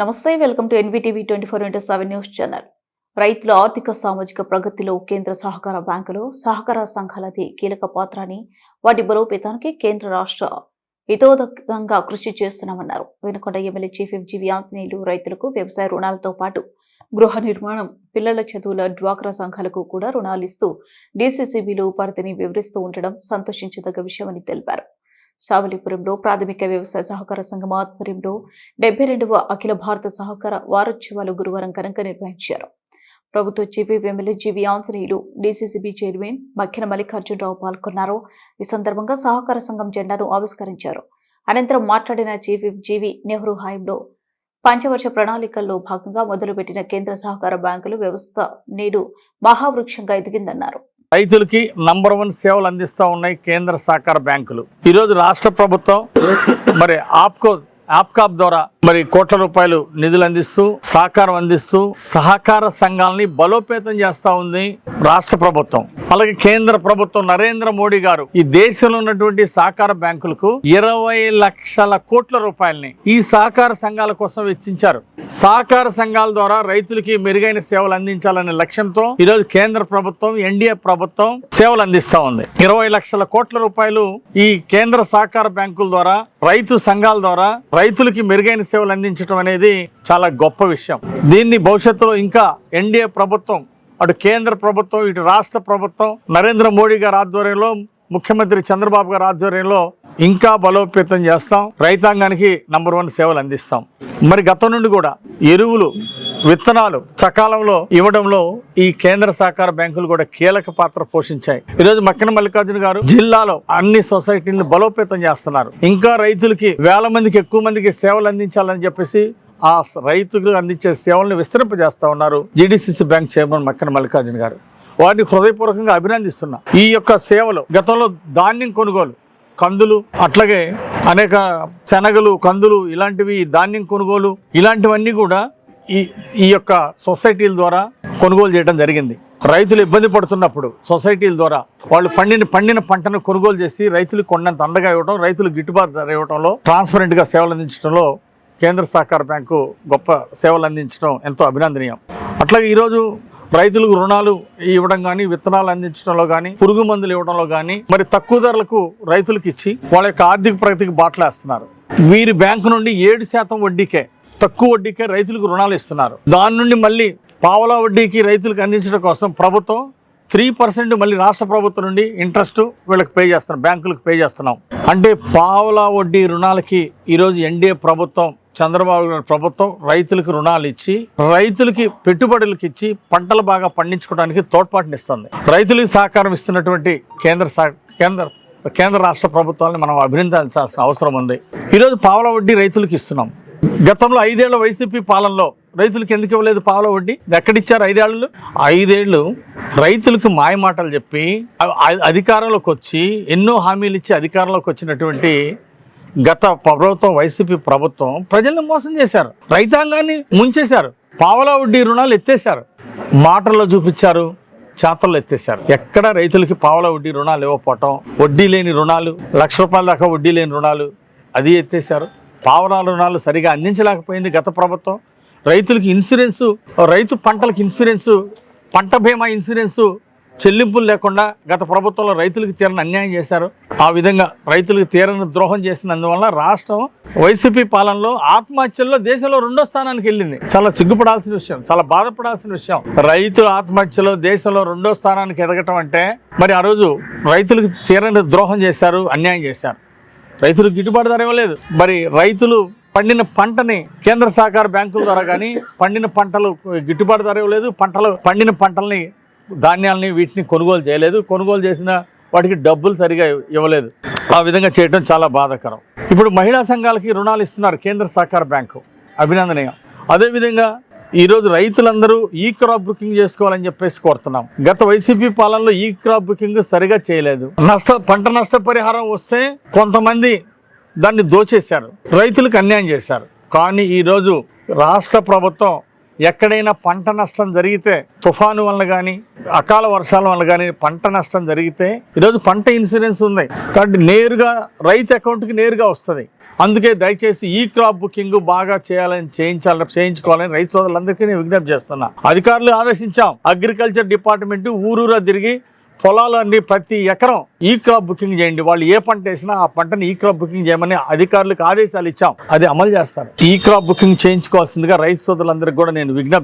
నమస్తే welcome to NVTV twenty four into seven news channel. రైతుల ఆర్థిక సామాజిక ప్రగతిలో కేంద్ర సహకార బ్యాంకులు సహకార సంఘాలది కీలక పాత్ర అని వాటి బలోపేతానికి కేంద్ర రాష్ట్ర హితోదకంగా కృషి చేస్తున్నామన్నారు. Vinukonda MLA chief G V Anjaneyulu రైతులకు వ్యవసాయ రుణాలతో పాటు గృహ నిర్మాణం పిల్లల చదువుల డ్వాక్రా సంఘాలకు కూడా రుణాలు ఇస్తూ డీసీసీబీలు పరిధిని వివరిస్తూ ఉండడం సంతోషించదగ్గ విషయమని తెలిపారు. సావలిపురంలో ప్రాథమిక వ్యవసాయ సహకార సంఘం ఆధ్వర్యంలో డెబ్బై రెండవ అఖిల భారత సహకార వారోత్సవాలు గురువారం ఘనంగా నిర్వహించారు. ప్రభుత్వ GV MLA GV Anjaneyulu DCCB chairman Makhyana Mallikarjunarao పాల్గొన్నారు. ఈ సందర్భంగా సహకార సంఘం జెండాను ఆవిష్కరించారు. అనంతరం మాట్లాడిన జీవీ జీవీ నెహ్రూ హాయంలో పంచవర్ష ప్రణాళికల్లో భాగంగా మొదలుపెట్టిన కేంద్ర సహకార బ్యాంకులు వ్యవస్థ నేడు మహావృక్షంగా ఎదిగిందన్నారు. రైతులకి నంబర్ వన్ సేవలు అందిస్తూ ఉన్నాయి కేంద్ర సహకార బ్యాంకులు. ఈరోజు రాష్ట్ర ప్రభుత్వం మరి ఆప్కో యాప్కాప్ ద్వారా మరి కోట్ల రూపాయలు నిధులు అందిస్తూ సహకారం అందిస్తూ సహకార సంఘాలని బలోపేతం చేస్తూ ఉంది రాష్ట్ర ప్రభుత్వం. అలాగే కేంద్ర ప్రభుత్వం నరేంద్ర మోడీ గారు ఈ దేశంలో ఉన్నటువంటి సహకార బ్యాంకులకు ఇరవై లక్షల కోట్ల రూపాయలని ఈ సహకార సంఘాల కోసం వెచ్చించారు. సహకార సంఘాల ద్వారా రైతులకి మెరుగైన సేవలు అందించాలనే లక్ష్యంతో ఈరోజు కేంద్ర ప్రభుత్వం ఎన్డీఏ ప్రభుత్వం సేవలు అందిస్తూ ఉంది. ఇరవై లక్షల కోట్ల రూపాయలు ఈ కేంద్ర సహకార బ్యాంకుల ద్వారా రైతు సంఘాల ద్వారా రైతులకి మెరుగైన సేవలు అందించడం అనేది చాలా గొప్ప విషయం. దీన్ని భవిష్యత్తులో ఇంకా ఎన్డీఏ ప్రభుత్వం అటు కేంద్ర ప్రభుత్వం ఇటు రాష్ట్ర ప్రభుత్వం నరేంద్ర మోడీ గారి ఆధ్వర్యంలో ముఖ్యమంత్రి చంద్రబాబు గారి ఆధ్వర్యంలో ఇంకా బలోపేతం చేస్తాం. రైతాంగానికి నంబర్ వన్ సేవలు అందిస్తాం. మరి గతం నుండి కూడా ఎరువులు విత్తనాలు సకాలంలో ఇవ్వడంలో ఈ కేంద్ర సహకార బ్యాంకులు కూడా కీలక పాత్ర పోషించాయి. ఈరోజు మక్కిన మల్లికార్జున గారు జిల్లాలో అన్ని సొసైటీలను బలోపేతం చేస్తున్నారు. ఇంకా రైతులకి వేల మందికి ఎక్కువ మందికి సేవలు అందించాలని చెప్పేసి ఆ రైతులకు అందించే సేవలను విస్తరింపజేస్తా ఉన్నారు GDCC bank chairman Makkena Mallikarjuna గారు. వారిని హృదయపూర్వకంగా అభినందిస్తున్నా. ఈ యొక్క సేవలు గతంలో ధాన్యం కొనుగోలు కందులు అట్లాగే అనేక శనగలు కందులు ఇలాంటివి ధాన్యం కొనుగోలు ఇలాంటివన్నీ కూడా ఈ ఈ యొక్క సొసైటీల ద్వారా కొనుగోలు చేయడం జరిగింది. రైతులు ఇబ్బంది పడుతున్నప్పుడు సొసైటీల ద్వారా వాళ్ళు పండిన పండిన పంటను కొనుగోలు చేసి రైతులకు కొండంత అండగా ఇవ్వడం రైతులు గిట్టుబాటు ధర ఇవ్వడంలో ట్రాన్స్పరెంట్గా సేవలు అందించడంలో కేంద్ర సహకార బ్యాంకు గొప్ప సేవలు అందించడం ఎంతో అభినందనీయం. అట్లాగే ఈరోజు రైతులకు రుణాలు ఇవ్వడం కానీ విత్తనాలు అందించడంలో కానీ పురుగు మందులు ఇవ్వడంలో కానీ మరి తక్కువ ధరలకు రైతులకు ఇచ్చి వాళ్ళ యొక్క ఆర్థిక ప్రగతికి బాటలేస్తున్నారు. వీరి బ్యాంకు నుండి ఏడు శాతం వడ్డీకే తక్కువ వడ్డీకే రైతులకు రుణాలు ఇస్తున్నారు. దాని నుండి మళ్ళీ పావలా వడ్డీకి రైతులకు అందించడం కోసం ప్రభుత్వం త్రీ పర్సెంట్ మళ్ళీ రాష్ట్ర ప్రభుత్వం నుండి ఇంట్రెస్ట్ వీళ్ళకి పే చేస్తున్నాం బ్యాంకులకు పే చేస్తున్నాం. అంటే పావలా వడ్డీ రుణాలకి ఈరోజు ఎన్డీఏ ప్రభుత్వం చంద్రబాబు గారి ప్రభుత్వం రైతులకు రుణాలు ఇచ్చి రైతులకి పెట్టుబడులకు ఇచ్చి పంటలు బాగా పండించుకోవడానికి తోడ్పాటునిస్తుంది రైతులకు సహకారం ఇస్తున్నటువంటి కేంద్ర కేంద్ర కేంద్ర రాష్ట్ర ప్రభుత్వాలను మనం అభినందించాల్సిన అవసరం ఉంది. ఈరోజు పావల వడ్డీ రైతులకు ఇస్తున్నాం. గతంలో ఐదేళ్ళ వైసీపీ పాలనలో రైతులకు ఎందుకు ఇవ్వలేదు పావల వడ్డీ? ఎక్కడిచ్చారు ఐదేళ్ళు ఐదేళ్ళు రైతులకు మాయమాటలు చెప్పి అధికారంలోకి వచ్చి ఎన్నో హామీలు ఇచ్చి అధికారంలోకి వచ్చినటువంటి గత ప్రభుత్వం వైసీపీ ప్రభుత్వం ప్రజల్ని మోసం చేశారు. రైతాంగాన్ని ముంచేశారు. పావలా వడ్డీ రుణాలు ఎత్తేశారు. మాటల్లో చూపించారు చేతల్లో ఎత్తేశారు. ఎక్కడ రైతులకి పావలా వడ్డీ రుణాలు ఇవ్వకపోవటం వడ్డీ లేని రుణాలు లక్ష రూపాయల దాకా వడ్డీ లేని రుణాలు అది ఎత్తేశారు. పావలా రుణాలు సరిగా అందించలేకపోయింది గత ప్రభుత్వం. రైతులకి ఇన్సూరెన్సు రైతు పంటలకు ఇన్సూరెన్సు పంట బీమా ఇన్సూరెన్సు చెల్లింపులు లేకుండా గత ప్రభుత్వంలో రైతులకు తీరని అన్యాయం చేశారు. ఆ విధంగా రైతులకు తీరని ద్రోహం చేసినందువల్ల రాష్ట్రం వైసీపీ పాలనలో ఆత్మహత్యల్లో దేశంలో రెండో స్థానానికి వెళ్ళింది. చాలా సిగ్గుపడాల్సిన విషయం చాలా బాధపడాల్సిన విషయం. రైతుల ఆత్మహత్యలో దేశంలో రెండో స్థానానికి ఎదగటం అంటే మరి ఆ రోజు రైతులకు తీరని ద్రోహం చేశారు అన్యాయం చేశారు. రైతులకు గిట్టుబాటు ధర ఇవ్వలేదు. మరి రైతులు పండిన పంటని కేంద్ర సహకార బ్యాంకుల ద్వారా కానీ పండిన పంటలు గిట్టుబాటు ధర ఇవ్వలేదు. పంటలు పండిన పంటల్ని ధాన్యాలని వీటిని కొనుగోలు చేయలేదు. కొనుగోలు చేసిన వాటికి డబ్బులు సరిగా ఇవ్వలేదు. ఆ విధంగా చేయడం చాలా బాధాకరం. ఇప్పుడు మహిళా సంఘాలకి రుణాలు ఇస్తున్నారు కేంద్ర సహకార బ్యాంకు. అభినందనీయం. అదేవిధంగా ఈరోజు రైతులందరూ ఈ క్రాప్ బుకింగ్ చేసుకోవాలని చెప్పేసి కోరుతున్నాం. గత వైసీపీ పాలనలో ఈ క్రాప్ బుకింగ్ సరిగా చేయలేదు. నష్ట పంట నష్టపరిహారం వస్తే కొంతమంది దాన్ని దోచేశారు. రైతులకు అన్యాయం చేశారు. కానీ ఈరోజు రాష్ట్ర ప్రభుత్వం ఎక్కడైనా పంట నష్టం జరిగితే తుఫాను వల్ల కానీ అకాల వర్షాల వల్ల కానీ పంట నష్టం జరిగితే ఈరోజు పంట ఇన్సూరెన్స్ ఉంది. కాబట్టి నేరుగా రైతు అకౌంట్కి నేరుగా వస్తుంది. అందుకే దయచేసి ఈ క్రాప్ బుకింగ్ బాగా చేయాలని చేయించాలని చేయించుకోవాలని రైతు సోదరులందరికీ నేను విజ్ఞప్తి చేస్తున్నా. అధికారులు ఆదేశించాం. అగ్రికల్చర్ డిపార్ట్మెంట్ ఊరూరా తిరిగి పొలాలన్నీ ప్రతి ఎకరం ఈ క్రాప్ బుకింగ్ చేయండి. వాళ్ళు ఏ పంట వేసినా ఆ పంటని ఈ క్రాప్ బుకింగ్ చేయమని అధికారులకు ఆదేశాలు ఇచ్చాం. అది అమలు చేస్తారు. ఈ క్రాప్ బుకింగ్ చేయించుకోవాల్సిందిగా రైతు సోదరులందరికీ కూడా నేను విజ్ఞప్తి